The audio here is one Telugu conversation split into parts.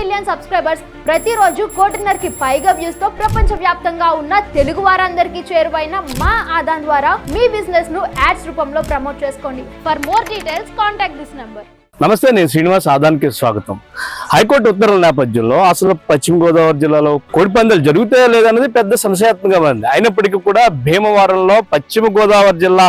మిలియన్ సబ్స్క్రైబర్స్ ప్రతిరోజు కోటిన్నరకి పైగా వ్యూస్తో ప్రపంచ వ్యాప్తంగా ఉన్న తెలుగు వారందరికీ చేరువైన మా ఆదాన్ ద్వారా మీ బిజినెస్ను యాడ్స్ రూపంలో ప్రమోట్ చేసుకోండి. For more details contact this number నమస్తే నేను శ్రీనివాస్ ఆదానికి స్వాగతం. హైకోర్టు ఉత్తర్వుల నేపథ్యంలో అసలు పశ్చిమ గోదావరి జిల్లాలో కోడిపందాలు జరుగుతాయో లేదన్నది పెద్ద సంశయాత్మకంగా ఉంది అయినప్పటికీ కూడా భీమవరంలో పశ్చిమ గోదావరి జిల్లా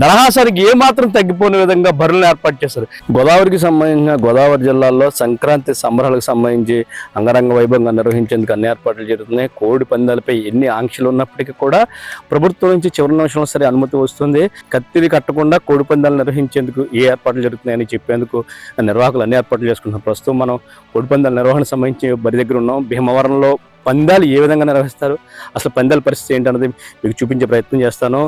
దరహాసానికి ఏమాత్రం తగ్గిపోని విధంగా బరువులు ఏర్పాటు చేశారు. గోదావరికి సంబంధించిన గోదావరి జిల్లాలో సంక్రాంతి సంబరాలకు సంబంధించి అంగరంగ వైభవంగా నిర్వహించేందుకు అన్ని ఏర్పాట్లు జరుగుతున్నాయి. కోడి పందాలపై ఎన్ని ఆంక్షలు ఉన్నప్పటికీ కూడా ప్రభుత్వం నుంచి చివరి నిమిషంలో సరే అనుమతి వస్తుంది. కత్తిరి కట్టకుండా కోడి పందాలు నిర్వహించేందుకు ఏ ఏర్పాట్లు జరుగుతున్నాయని చెప్పేందుకు నిర్వాహకులు అన్ని ఏర్పాట్లు చేసుకుంటున్నారు. ప్రస్తుతం మనం కోడి పందాల నిర్వహణ సంబంధించి బరి దగ్గర ఉన్నాం. భీమవరంలో పందాలు ఏ విధంగా నిర్వహిస్తారు? అసలు పందాల పరిస్థితి ఏంటన్నది మీకు చూపించే ప్రయత్నం చేస్తాను.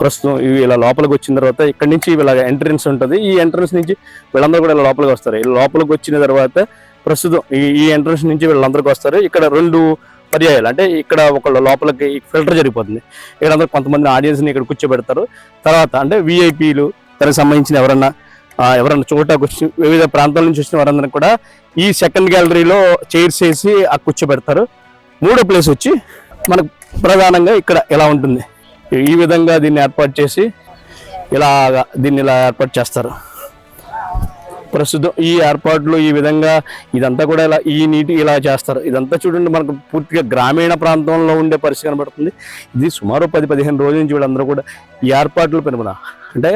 ప్రస్తుతం ఇవి ఇలా లోపలికి వచ్చిన తర్వాత ఇక్కడ నుంచి ఇలా ఎంట్రన్స్ ఉంటుంది. ఈ ఎంట్రన్స్ నుంచి వీళ్ళందరూ కూడా ఇలా లోపలికి వస్తారు. ఇలా లోపలికి వచ్చిన తర్వాత ప్రస్తుతం ఈ ఈ ఎంట్రన్స్ నుంచి వీళ్ళందరికీ వస్తారు. ఇక్కడ రెండు పర్యాయాలు. అంటే ఇక్కడ ఒకళ్ళ లోపలికి ఫిల్టర్ జరిగిపోతుంది. ఇక్కడ అందరూ కొంతమంది ఆడియన్స్ని ఇక్కడ కూర్చోబెడతారు. తర్వాత అంటే విఐపీలు దానికి సంబంధించిన ఎవరన్నా ఎవరన్నా చోటకు వచ్చి వివిధ ప్రాంతాల నుంచి వచ్చిన వారందరినీ కూడా ఈ సెకండ్ గ్యాలరీలో చైర్స్ వేసి ఆ కూర్చోబెడతారు. మూడో ప్లేస్ వచ్చి మనకు ప్రధానంగా ఇక్కడ ఎలా ఉంటుంది? ఈ విధంగా దీన్ని ఏర్పాటు చేసి ఇలాగా దీన్ని ఇలా ఏర్పాటు చేస్తారు. ప్రస్తుతం ఈ ఏర్పాట్లు ఈ విధంగా ఇదంతా కూడా ఇలా ఈ నీటి ఇలా చేస్తారు. ఇదంతా చూడండి మనకు పూర్తిగా గ్రామీణ ప్రాంతంలో ఉండే పరిస్థితి కనబడుతుంది. ఇది సుమారు పది పదిహేను రోజుల నుంచి వీళ్ళందరూ కూడా ఈ ఏర్పాట్లు పెనుమన అంటే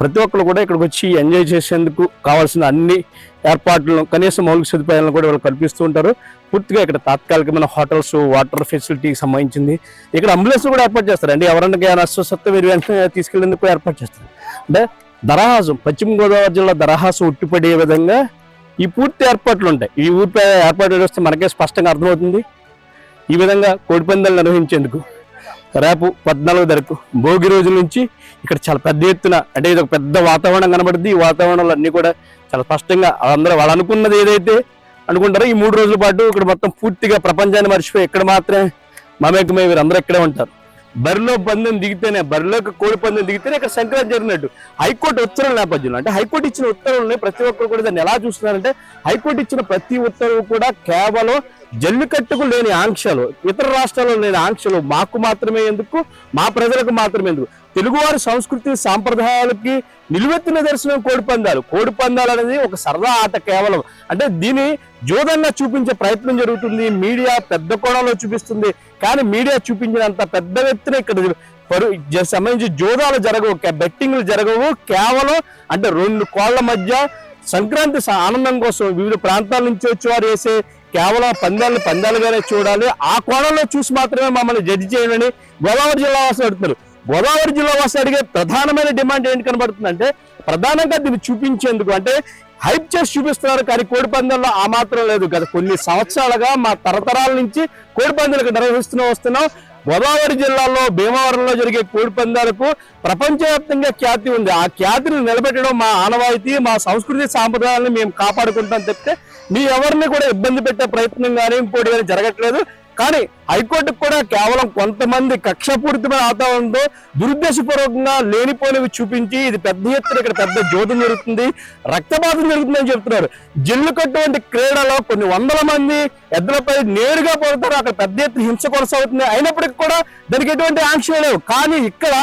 ప్రతి ఒక్కరు కూడా ఇక్కడికి వచ్చి ఎంజాయ్ చేసేందుకు కావాల్సిన అన్ని ఏర్పాట్లను కనీస మౌలిక సదుపాయాలను కూడా వాళ్ళు కల్పిస్తూ ఉంటారు. పూర్తిగా ఇక్కడ తాత్కాలికమైన హోటల్స్ వాటర్ ఫెసిలిటీకి సంబంధించింది. ఇక్కడ అంబులెన్స్ కూడా ఏర్పాటు చేస్తారు. అంటే ఎవరైనా అస్వస్థత వీరు వెంటనే తీసుకెళ్ళేందుకు ఏర్పాటు చేస్తారు. అంటే దరహాసం పశ్చిమ గోదావరి జిల్లా దరహాసం ఉట్టిపడే విధంగా ఈ పూర్తి ఏర్పాట్లు ఉంటాయి. ఈ ఊరి ఏర్పాట్లు వస్తే మనకే స్పష్టంగా అర్థమవుతుంది. ఈ విధంగా కోడిపందాలు నిర్వహించేందుకు. రేపు పద్నాలుగు తారీఖు భోగి రోజు నుంచి ఇక్కడ చాలా పెద్ద ఎత్తున అంటే ఇది ఒక పెద్ద వాతావరణం కనబడుద్ది. ఈ వాతావరణంలో అన్నీ కూడా చాలా స్పష్టంగా అందరూ వాళ్ళు అనుకున్నది ఏదైతే అనుకుంటారో ఈ మూడు రోజుల పాటు ఇక్కడ మొత్తం పూర్తిగా ప్రపంచాన్ని మర్చిపోయి ఇక్కడ మాత్రమే మమేకమే వీరందరూ ఇక్కడే ఉంటారు. బరిలో పందెం దిగితేనే బరిలోకి కోడి పందెం దిగితేనే ఇక్కడ సంక్రాంతి జరిగినట్టు. హైకోర్టు ఉత్తర్వుల నేపథ్యంలో అంటే హైకోర్టు ఇచ్చిన ఉత్తర్వులని ప్రతి ఒక్కరు కూడా దాన్ని ఎలా చూస్తున్నారంటే హైకోర్టు ఇచ్చిన ప్రతి ఉత్తర్వు కూడా కేవలం జల్లికట్టుకు లేని ఆంక్షలు ఇతర రాష్ట్రాల్లో లేని ఆంక్షలు మాకు మాత్రమే ఎందుకు? మా ప్రజలకు మాత్రమే ఎందుకు? తెలుగువారి సంస్కృతి సాంప్రదాయాలకి నిలువెత్తిన దర్శనం కోడిపందాలు కోడిపందాలు అనేది ఒక సరదా ఆట కేవలం. అంటే దీని జోదంగా చూపించే ప్రయత్నం జరుగుతుంది. మీడియా పెద్ద కోణంలో చూపిస్తుంది. కానీ మీడియా చూపించినంత పెద్ద ఎత్తున ఇక్కడ పరు జ- సంబంధించి జోదాలు జరగవు. బెట్టింగ్లు జరగవు. కేవలం అంటే రెండు కోళ్ళ మధ్య సంక్రాంతి ఆనందం కోసం వివిధ ప్రాంతాల నుంచి వచ్చి వారు వేసే కేవలం పందాలు పందాలుగానే చూడాలి. ఆ కోణంలో చూసి మాత్రమే మమ్మల్ని జడ్జి చేయమని గోదావరి జిల్లా వాసులు అడుగుతున్నారు. గోదావరి జిల్లా వాసులు అడిగే ప్రధానమైన డిమాండ్ ఏంటి కనబడుతుందంటే ప్రధానంగా దీన్ని చూపించేందుకు అంటే హైప్ చేసి చూపిస్తున్నారు. కానీ కోడి పందెంలో ఆ మాత్రం లేదు. గత కొన్ని సంవత్సరాలుగా మా తరతరాల నుంచి కోడి పందెలకు నిర్వహిస్తూనే వస్తున్నాం. గోదావరి జిల్లాలో భీమవరంలో జరిగే కోడి పందాలకు ప్రపంచవ్యాప్తంగా ఖ్యాతి ఉంది. ఆ ఖ్యాతిని నిలబెట్టడం మా ఆనవాయితీ మా సంస్కృతి సాంప్రదాయాలను మేము కాపాడుకుంటాం తప్పితే మీ ఎవరిని కూడా ఇబ్బంది పెట్టే ప్రయత్నం కానీ ఇంకోటి కానీ జరగట్లేదు. కానీ హైకోర్టుకు కూడా కేవలం కొంతమంది కక్షపూరితమైన వాతావరణంతో దురుద్దేశపూర్వకంగా లేనిపోయినవి చూపించి ఇది పెద్ద ఎత్తున ఇక్కడ పెద్ద జ్యోతం జరుగుతుంది. రక్తపాతం జరుగుతుందని చెప్తున్నారు. జిల్లు కటువంటి క్రీడలో కొన్ని వందల మంది ఎద్దులపై నేరుగా పడతారు. అక్కడ పెద్ద ఎత్తున హింస కొనసాగుతుంది. అయినప్పటికీ కూడా దానికి ఎటువంటి ఆంక్షలు లేవు. కానీ ఇక్కడ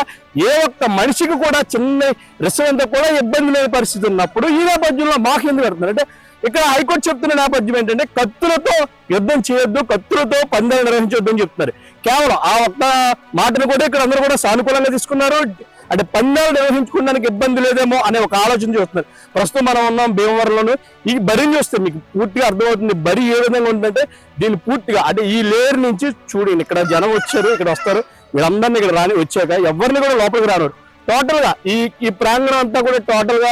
ఏ ఒక్క మనిషికి కూడా చిన్న రిసవంతా కూడా ఇబ్బంది లేని పరిస్థితి ఉన్నప్పుడు ఈ నేపథ్యంలో మాకు ఎందుకు పెడుతున్నారు? అంటే ఇక్కడ హైకోర్టు చెప్తున్న నేపథ్యం ఏంటంటే కత్తులతో యుద్ధం చేయొద్దు కత్తులతో పందాలు నిర్వహించొద్దు అని చెప్తున్నారు. కేవలం ఆ ఒక్క మాటను కూడా ఇక్కడ అందరూ కూడా సానుకూలంగా తీసుకున్నారు. అంటే పందాలు నిర్వహించుకోవడానికి ఇబ్బంది లేదేమో అనే ఒక ఆలోచన చూస్తున్నారు. ప్రస్తుతం మనం ఉన్నాం భీమవరంలోను. ఈ బరిని చూస్తే మీకు పూర్తిగా అర్థమవుతుంది. బరి ఏ విధంగా ఉందంటే దీన్ని పూర్తిగా అంటే ఈ లేయర్ నుంచి చూడండి ఇక్కడ జనం వచ్చారు ఇక్కడ వస్తారు. వీళ్ళందరినీ ఇక్కడ రాని వచ్చాక ఎవరిని కూడా లోపలికి రాను టోటల్గా ఈ ఈ ప్రాంగణం అంతా కూడా టోటల్గా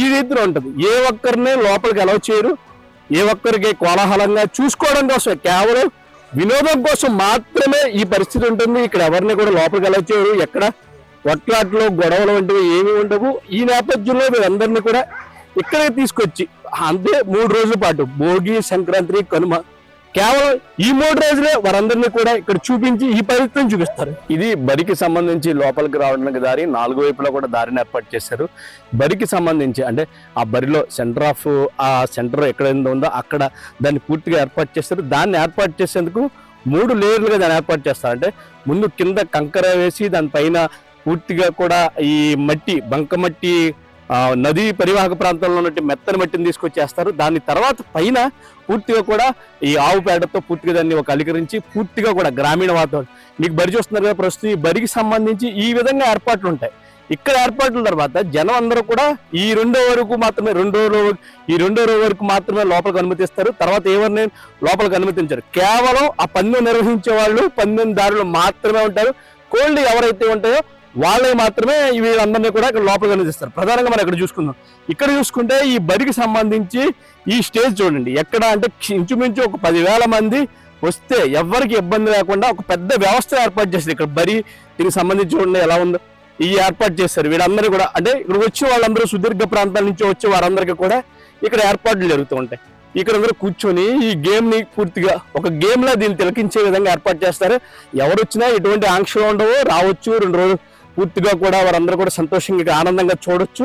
ఈ రీతిలో ఉంటుంది. ఏ ఒక్కరిని లోపలికి అలౌ చేయరు. ఏ ఒక్కరికి కోలాహలంగా చూసుకోవడం కోసం కేవలం వినోదం కోసం మాత్రమే ఈ పరిస్థితి ఉంటుంది. ఇక్కడ ఎవరిని కూడా లోపలికి అలౌ చేయరు. ఎక్కడ కొట్లాట్లు గొడవలు వంటివి ఏమీ ఉండవు. ఈ నేపథ్యంలో వీరందరినీ కూడా ఇక్కడే తీసుకొచ్చి అంతే మూడు రోజుల పాటు భోగి సంక్రాంతి కనుమ కేవలం ఈ మూడు రోజులే వారందరినీ కూడా ఇక్కడ చూపించి ఈ పరిస్థితిని చూపిస్తారు. ఇది బరికి సంబంధించి లోపలికి రావడానికి దారి నాలుగు వైపులా కూడా దారిని ఏర్పాటు చేశారు. బరికి సంబంధించి అంటే ఆ బరిలో సెంటర్ ఆఫ్ ఆ సెంటర్ ఎక్కడ ఉందో అక్కడ దాన్ని పూర్తిగా ఏర్పాటు చేస్తారు దాన్ని ఏర్పాటు చేసేందుకు మూడు లేయర్లుగా దాన్ని ఏర్పాటు చేస్తారు. అంటే ముందు కింద కంకర వేసి దానిపైన పూర్తిగా కూడా ఈ మట్టి బంకమట్టి నదీ పరివాహక ప్రాంతంలో ఉన్నట్టు మెత్తని మట్టిని తీసుకొచ్చేస్తారు. దాని తర్వాత పైన పూర్తిగా కూడా ఈ ఆవు పేడతో పూర్తిగా దాన్ని ఒక అలికరించి పూర్తిగా కూడా గ్రామీణ వాతావరణం. మీకు బరి చూస్తున్నారు కదా ప్రస్తుతం ఈ బరికి సంబంధించి ఈ విధంగా ఏర్పాట్లు ఉంటాయి. ఇక్కడ ఏర్పాట్ల తర్వాత జనం అందరూ కూడా ఈ రెండో వరకు మాత్రమే రెండో రోజు ఈ రెండో రోజు వరకు మాత్రమే లోపలికి అనుమతిస్తారు. తర్వాత ఎవరిని లోపలికి అనుమతించారు. కేవలం ఆ పందెం నిర్వహించే వాళ్ళు పందెం దారులు మాత్రమే ఉంటారు. కోళ్ళు ఎవరైతే ఉంటాయో వాళ్ళే మాత్రమే వీళ్ళందరినీ కూడా ఇక్కడ లోపలికి అనుమతిస్తారు ప్రధానంగా మనం ఇక్కడ చూసుకుందాం. ఇక్కడ చూసుకుంటే ఈ బరికి సంబంధించి ఈ స్టేజ్ చూడండి. ఎక్కడ అంటే ఇంచుమించు ఒక పదివేల మంది వస్తే ఎవరికి ఇబ్బంది లేకుండా ఒక పెద్ద వ్యవస్థ ఏర్పాటు చేస్తారు ఇక్కడ బరి దీనికి సంబంధించి చూడండి ఎలా ఉందో. ఈ ఏర్పాటు చేస్తారు వీళ్ళందరూ కూడా అంటే ఇక్కడ వచ్చి వాళ్ళందరూ సుదీర్ఘ ప్రాంతాల నుంచి వచ్చే వారందరికీ కూడా ఇక్కడ ఏర్పాట్లు జరుగుతూ ఉంటాయి. ఇక్కడ అందరూ కూర్చొని ఈ గేమ్ని పూర్తిగా ఒక గేమ్ లా దీన్ని తిలకించే విధంగా ఏర్పాటు చేస్తారు. ఎవరు వచ్చినా ఎటువంటి ఆంక్షలు ఉండవు. రావచ్చు. రెండు రోజులు పూర్తిగా కూడా వారందరూ కూడా సంతోషంగా ఆనందంగా చూడొచ్చు.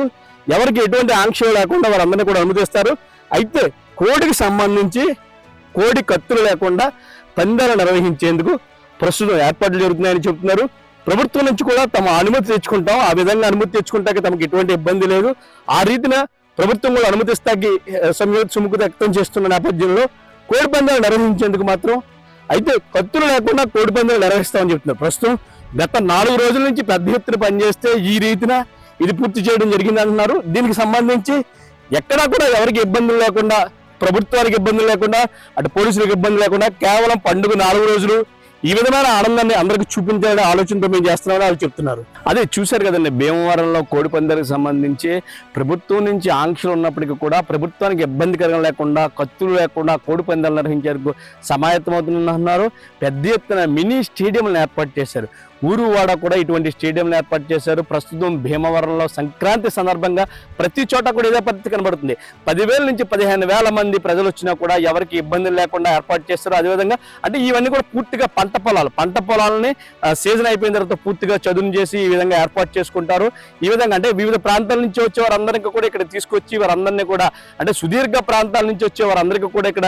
ఎవరికి ఎటువంటి ఆంక్షలు లేకుండా వారందరినీ కూడా అనుమతిస్తారు. అయితే కోడికి సంబంధించి కోడి కత్తులు లేకుండా పందాలు నిర్వహించేందుకు ప్రస్తుతం ఏర్పాట్లు జరుగుతున్నాయని చెబుతున్నారు ప్రభుత్వం నుంచి కూడా తమ అనుమతి తెచ్చుకుంటాం. ఆ విధంగా అనుమతి తెచ్చుకుంటాక తమకు ఎటువంటి ఇబ్బంది లేదు. ఆ రీతిన ప్రభుత్వం కూడా అనుమతిస్తాకి సంయుక్త సుముఖత వ్యక్తం చేస్తున్న నేపథ్యంలో కోడి పందాలు నిర్వహించేందుకు మాత్రం అయితే కత్తులు లేకుండా కోడి పందాలు నిర్వహిస్తామని చెప్తున్నారు. ప్రస్తుతం గత నాలుగు రోజుల నుంచి పెద్ద ఎత్తున పనిచేస్తే ఈ రీతిన ఇది పూర్తి చేయడం జరిగింది అంటున్నారు. దీనికి సంబంధించి ఎక్కడా కూడా ఎవరికి ఇబ్బందులు లేకుండా ప్రభుత్వానికి ఇబ్బందులు లేకుండా అటు పోలీసులకు ఇబ్బంది లేకుండా కేవలం పండుగ నాలుగు రోజులు ఈ విధమైన ఆనందాన్ని అందరికి చూపించాలనే ఆలోచనతో మేము చేస్తున్నామని వాళ్ళు చెప్తున్నారు. అదే చూశారు కదండి భీమవరంలో కోడి పందాలకు సంబంధించి ప్రభుత్వం నుంచి ఆంక్షలు ఉన్నప్పటికీ కూడా ప్రభుత్వానికి ఇబ్బందికరంగా లేకుండా కత్తులు లేకుండా కోడి పందాలు నిర్వహించేందుకు సమాయత్తమవుతున్నారు పెద్ద ఎత్తున మినీ స్టేడియంలను ఏర్పాటు చేశారు. ఊరు వాడ కూడా ఇటువంటి స్టేడియంలు ఏర్పాటు చేశారు. ప్రస్తుతం భీమవరంలో సంక్రాంతి సందర్భంగా ప్రతి చోట కూడా ఇదే పరిస్థితి కనబడుతుంది. పదివేల నుంచి పదిహేను వేల మంది ప్రజలు వచ్చినా కూడా ఎవరికి ఇబ్బందులు లేకుండా ఏర్పాటు చేస్తారు. అదేవిధంగా అంటే ఇవన్నీ కూడా పూర్తిగా పంట పొలాలు. పంట పొలాలని సీజన్ అయిపోయిన తర్వాత పూర్తిగా చదును చేసి ఈ విధంగా ఏర్పాటు చేసుకుంటారు. ఈ విధంగా అంటే వివిధ ప్రాంతాల నుంచి వచ్చే వారందరికీ కూడా ఇక్కడ తీసుకొచ్చి వారందరినీ కూడా అంటే సుదీర్ఘ ప్రాంతాల నుంచి వచ్చే వారందరికీ కూడా ఇక్కడ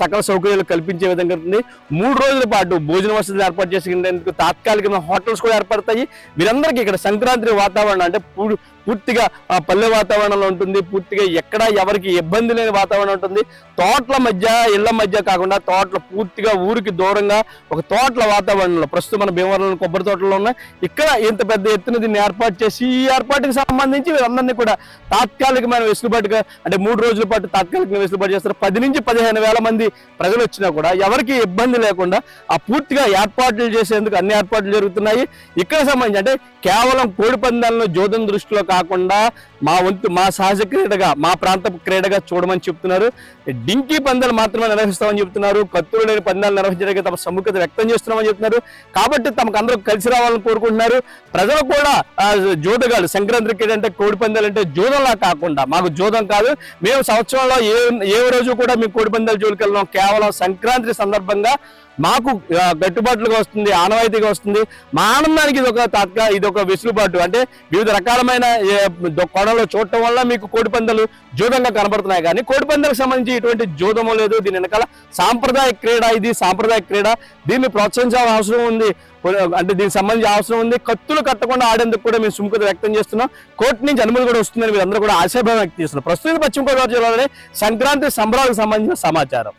సకల సౌకర్యాలు కల్పించే విధంగా ఉంటుంది. మూడు రోజుల పాటు భోజన వసతులు ఏర్పాటు చేసేందుకు తాత్కాలికంగా హోటల్స్ కూడా ఏర్పడతాయి. వీరందరికీ ఇక్కడ సంక్రాంతి వాతావరణం అంటే పూ- పూర్తిగా ఆ, పల్లె వాతావరణంలో ఉంటుంది. పూర్తిగా ఎక్కడ ఎవరికి ఇబ్బంది లేని వాతావరణం ఉంటుంది. తోటల మధ్య ఇళ్ళ మధ్య కాకుండా తోటలు పూర్తిగా ఊరికి దూరంగా ఒక తోటల వాతావరణంలో ప్రస్తుతం మన భీమవరంలో కొబ్బరి తోటలో ఉన్నాయి ఇక్కడ ఇంత పెద్ద ఎత్తున దీన్ని ఏర్పాటు చేసి ఈ ఏర్పాటుకి సంబంధించి వీరందరినీ కూడా తాత్కాలికమైన వెసులుబాటుగా అంటే మూడు రోజుల పాటు తాత్కాలికంగా వెసులుబాటు చేస్తారు. పది నుంచి పదిహేను వేల మంది ప్రజలు వచ్చినా కూడా ఎవరికి ఇబ్బంది లేకుండా ఆ పూర్తిగా ఏర్పాట్లు చేసేందుకు అన్ని ఏర్పాట్లు జరుగుతున్నాయి. ఇక్కడ సంబంధించి అంటే కేవలం కోడి పందాలను జోదం దృష్టిలో కాకుండా మా వంతు మా సహజ క్రీడగా మా ప్రాంత క్రీడగా చూడమని చెప్తున్నారు. డింకీ పందాలు మాత్రమే నిర్వహిస్తామని చెప్తున్నారు. కత్తులు లేని పందాలు నిర్వహించడానికి తమ సముఖత వ్యక్తం చేస్తున్నామని చెప్తున్నారు. కాబట్టి తమకు అందరూ కలిసి రావాలని కోరుకుంటున్నారు. ప్రజలు కూడా జోదగాలు సంక్రాంతి క్రీడ అంటే కోడి పందాలు అంటే జోదంలా కాకుండా మాకు జోదం కాదు. మేము సంవత్సరంలో ఏ ఏ రోజు కూడా మేము కోడి పందాలు జోలికి వెళ్ళాం కేవలం సంక్రాంతి సందర్భంగా మాకు ఆ, గట్టుబాట్లుగా వస్తుంది ఆనవాయితీగా వస్తుంది. మా ఆనందానికి ఇది ఒక తాత్కా ఇది ఒక వెసులుబాటు. అంటే వివిధ రకాలమైన ఏ, చూడటం వల్ల మీకు కోడి పందాలు జోదంగా కనబడుతున్నాయి. కానీ కోడిపందాలకు సంబంధించి ఇటువంటి జోదము లేదు. దీని వెనకాల సాంప్రదాయ క్రీడ ఇది సాంప్రదాయ క్రీడ. దీన్ని ప్రోత్సహించాల్సిన అవసరం ఉంది. అంటే దీనికి సంబంధించి అవసరం ఉంది. కత్తులు కట్టకుండా ఆడేందుకు కూడా మేము సుముఖత వ్యక్తం చేస్తున్నాం. కోర్టు నుంచి అనుమతి కూడా వస్తుందని మీరందరూ కూడా ఆశాభావం వ్యక్తం చేస్తున్నారు. ప్రస్తుతం పశ్చిమ గోదావరి జిల్లాలోనే సంక్రాంతి సంబరాలకు సంబంధించిన సమాచారం.